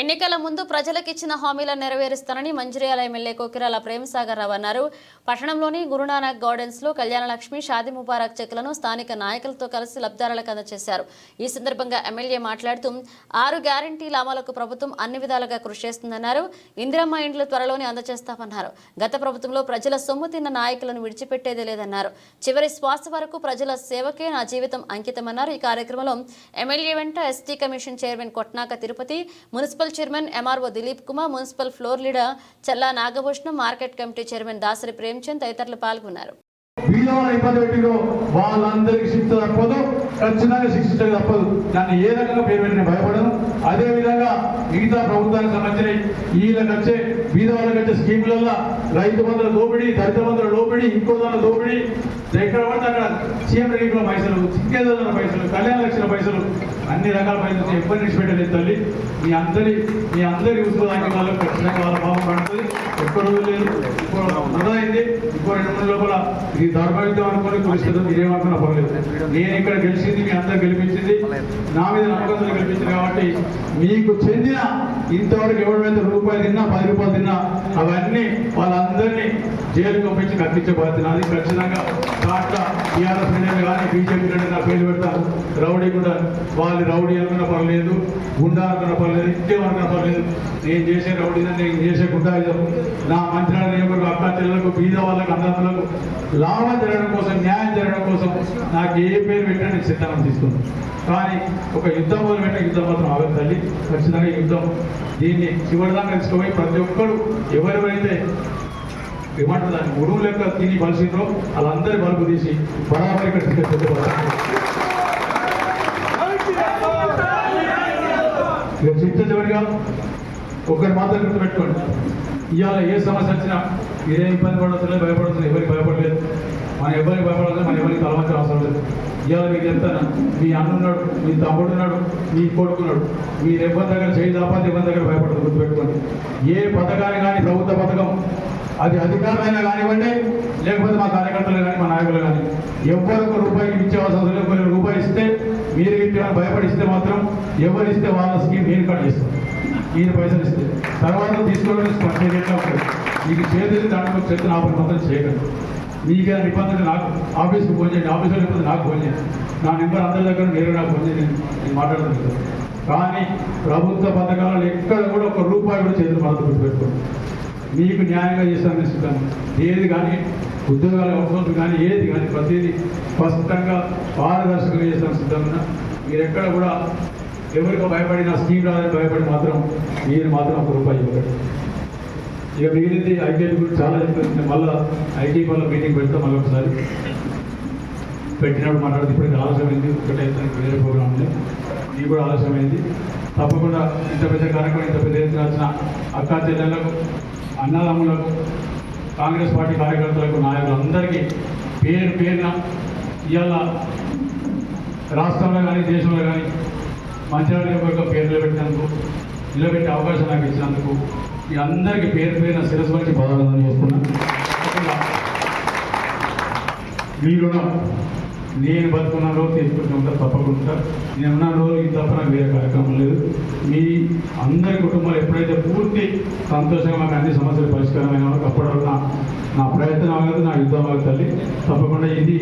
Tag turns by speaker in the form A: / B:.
A: ఎన్నికల ముందు ప్రజలకు ఇచ్చిన హామీలను నెరవేరుస్తానని మంచిర్యాల ఎమ్మెల్యే కోకిరాల ప్రేమసాగర్ రావు అన్నారు. పట్టణంలోని గురునానక్ గార్డెన్స్లో కళ్యాణలక్ష్మి షాది ముబారక్ చెక్లను స్థానిక నాయకులతో కలిసి లబ్ధారులకు అందజేశారు. ఈ సందర్భంగా ఎమ్మెల్యే మాట్లాడుతూ ఆరు గ్యారంటీల అమలుకు ప్రభుత్వం అన్ని విధాలుగా కృషి చేస్తుందన్నారు. ఇందిరమ్మ ఇండ్లు త్వరలోనే అందజేస్తామన్నారు. గత ప్రభుత్వంలో ప్రజల సొమ్ము తిన్న నాయకులను విడిచిపెట్టేదే లేదన్నారు. చివరి శ్వాస వరకు ప్రజల సేవకే నా జీవితం అంకితమన్నారు. ఈ కార్యక్రమంలో ఎమ్మెల్యే వెంట ST commission chairman Kotnaka Tirupati municipal municipal chairman MRO Dilip Kumar municipal floor leader Challa Nagabhushanam market committee chairman Dasari Premchand తదితరులు పాల్గొన్నారు.
B: బీదవాళ్ళు ఇబ్బంది పెట్టిరో వాళ్ళందరికీ శిక్ష తప్పదు ఖచ్చితంగా శిక్షించక తప్పదు. దాన్ని ఏ రకంగా పేరు పెట్టిన భయపడను అదే విధంగా మిగతా ప్రభుత్వానికి సంబంధించిన వీళ్ళకి వచ్చే బీదవాళ్ళకి వచ్చే స్కీములలో రైతు బంధుల దోపిడి దళిత బంధుల దోపిడి ఇంకో దాని దోపిడి. ఎక్కడ పడితే అక్కడ సీఎం రిలీఫ్ల పైసలు చిక్కేదాల పైసలు కళ్యాణ లక్షల పైసలు అన్ని రకాల పైసలు ఎప్పటి నుంచి పెట్టలేదు తల్లి. మీ అందరి మీ అందరి ఉద్యోగానికి వాళ్ళకి ఖచ్చితంగా వాళ్ళ పాపం పడుతుంది. ఒక్క రోజు లేదు ఇంకో మొదలైంది ఇంకో రెండు మూడు లోపల ఇది దౌర్భాగ్యం అనుకుని కురిస్తుంది మీరేమనుకున్నా పర్లేదు. నేను ఇక్కడ గెలిచింది మీ అందరు గెలిపించింది. నా మీద నమ్మకంతో గెలిపించింది కాబట్టి మీకు చెందిన ఇంతవరకు ఎవరు రూపాయలు తిన్నా పది రూపాయలు తిన్నా అవన్నీ వాళ్ళందరినీ జైలుకి పంపించి కట్టించే బాధ్యత నాది ఖచ్చితంగా దాంట్లో టీఆర్ఎస్ లీడర్లు కానీ బీజేపీ లీడర్ నా పేరు పెడతారు. రౌడీ కూడా వాళ్ళు రౌడీ అనుకున్న పర్లేదు గుండా అనుకున్న పర్లేదు ఇంకేమనుకున్న పర్లేదు నేను చేసే రౌడీ నేను చేసే గుండాయిజం నా మంత్రాల నియమకు అక్క చెల్లెలకు బీద వాళ్ళకు అన్నదమ్ములకు లాభం జరగడం కోసం న్యాయం జరగడం కోసం నాకు ఏ పేరు పెట్టినా నేను సిద్ధాంతం తీసుకున్నాను కానీ ఒక యుద్ధం మొదలు పెట్టిన యుద్ధం మాత్రం ఆగదు తల్లి. ఖచ్చితంగా యుద్ధం దీన్ని చివరిదాకా తీసుకుపోయి ప్రతి ఒక్కరు ఎవరెవరైతే ఏమంటారు దాన్ని ఉరువు లెక్క తిని బలిసిండ్రో వాళ్ళందరి బలుపు తీసి బరాబరి ఇక్కడ తీసుకొచ్చేది ఇక చిట్ట చివరిగా ఒకటి మాత్రం గుర్తుపెట్టుకోండి. ఇవాళ ఏ సమస్య వచ్చినా మీరే ఇబ్బంది పడవసలేదు భయపడవసలేదు ఎవరికి భయపడలేదు. మనం ఎవరికి భయపడాలి మన ఎవరికి తలవంచిన అవసరం లేదు. ఇవాళ మీకు చెప్తాను మీ అన్నున్నాడు మీ తమ్ముడు ఉన్నాడు మీ కొడుకున్నాడు మీరు ఎవరి దగ్గర చేయి దాపాతి ఎవరి దగ్గర భయపడదు గుర్తుపెట్టుకోండి. ఏ పథకాన్ని కానీ ప్రభుత్వ పథకం అది అధికారమైనా కానివ్వండి లేకపోతే మా కార్యకర్తలు కానీ మా నాయకులు కానీ ఎవరికి రూపాయి ఇచ్చే అవసరం లేదు. కొన్ని రూపాయి ఇస్తే మీరు ఇట్లా భయపడిస్తే మాత్రం ఎవరు ఇస్తే వాళ్ళ స్కీమ్ నేను కట్ చేస్తాం. ఈయన పైసలు ఇస్తే. తర్వాత తీసుకోవడం మీకు చేతులు దాంట్లో చేతులు ఆపడం మాత్రం చేయకండి. మీకే నిబంధన నాకు ఆఫీస్కి ఫోన్ చేయండి ఆఫీస్లో లేకపోతే నాకు ఫోన్ చేయండి. నా నెంబర్ అందరి దగ్గర నేరుగా నాకు ఫోన్ చేయండి నేను మాట్లాడుతున్నాను కానీ ప్రభుత్వ పథకాలలో ఎక్కడ కూడా ఒక రూపాయి కూడా చేతులు మనతో పెట్టుకోండి. మీకు న్యాయంగా చేస్తానని ఇస్తాను ఏది కానీ ఉద్యోగాల అవసరం కానీ ఏది కానీ ప్రతిదీ స్పష్టంగా పారదర్శకంగా చేస్తాను సిద్ధంగా మీరు ఎక్కడ కూడా ఎవరికో భయపడిన స్కీమ్ రాదని భయపడి మాత్రం మీరు మాత్రం ఒక రూపాయి ఇవ్వకండి. ఇక మిగిలింది ఐటీ గురించి చాలా చెప్పేసింది మళ్ళీ ఐటీ వల్ల మీటింగ్ పెడతాం మళ్ళీ ఒకసారి పెట్టినప్పుడు మాట్లాడితే ఇప్పటికి ఆలస్యమైంది. ఒకటే వేరే ప్రోగ్రామ్ ఉంది. ఇది కూడా ఆలస్యమైంది. తప్పకుండా ఇంత పెద్ద కార్యక్రమం ఇంత పెద్ద ఎత్తున వచ్చిన అక్కా చెల్లెళ్ళకు అన్నదమ్ములకు కాంగ్రెస్ పార్టీ కార్యకర్తలకు నాయకులందరికీ పేరు పేరున ఇవాళ రాష్ట్రంలో కానీ దేశంలో కానీ మంచిర్యాల యొక్క పేరు పెట్టినందుకు నిలబెట్టే అవకాశం నాకు ఇచ్చినందుకు ఈ అందరికీ పేరు పేరున శిరస్సు వచ్చి పదార్థం చేస్తున్నాను మీరు నేను బతుకున్న రోజు తీసుకుంటూ ఉంటా తప్పకుండా. నేనున్న రోజు ఇది తప్ప నాకు వేరే కార్యక్రమం లేదు. మీ అందరి కుటుంబాలు ఎప్పుడైతే పూర్తి సంతోషంగా మాకు అన్ని సమస్యలు పరిష్కారమైన వరకు అప్పటి నా నా ప్రయత్నం ఆగదు నా యుద్ధం ఆగదు తల్లి. తప్పకుండా ఇది